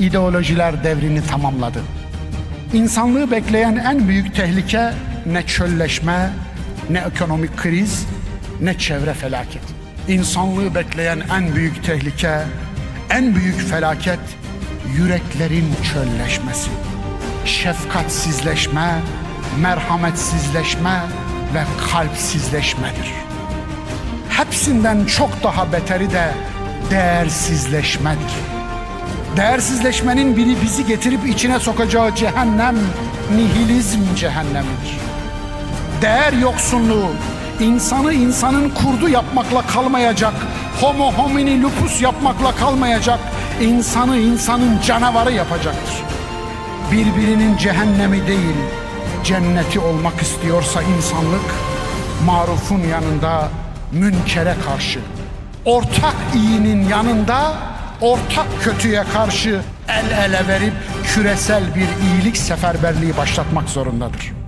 ideolojiler devrini tamamladı. İnsanlığı bekleyen en büyük tehlike ne çölleşme, ne ekonomik kriz, ne çevre felaket. İnsanlığı bekleyen en büyük tehlike, en büyük felaket yüreklerin çölleşmesi. Şefkatsizleşme, merhametsizleşme ve kalpsizleşmedir. Hepsinden çok daha beteri de değersizleşmedir. Değersizleşmenin biri bizi getirip içine sokacağı cehennem, nihilizm cehennemidir. Değer yoksunluğu, insanı insanın kurdu yapmakla kalmayacak, homo homini lupus yapmakla kalmayacak, insanı insanın canavarı yapacaktır. Birbirinin cehennemi değil, cenneti olmak istiyorsa insanlık, marufun yanında münkere karşı, ortak iyinin yanında ortak kötüye karşı el ele verip küresel bir iyilik seferberliği başlatmak zorundadır.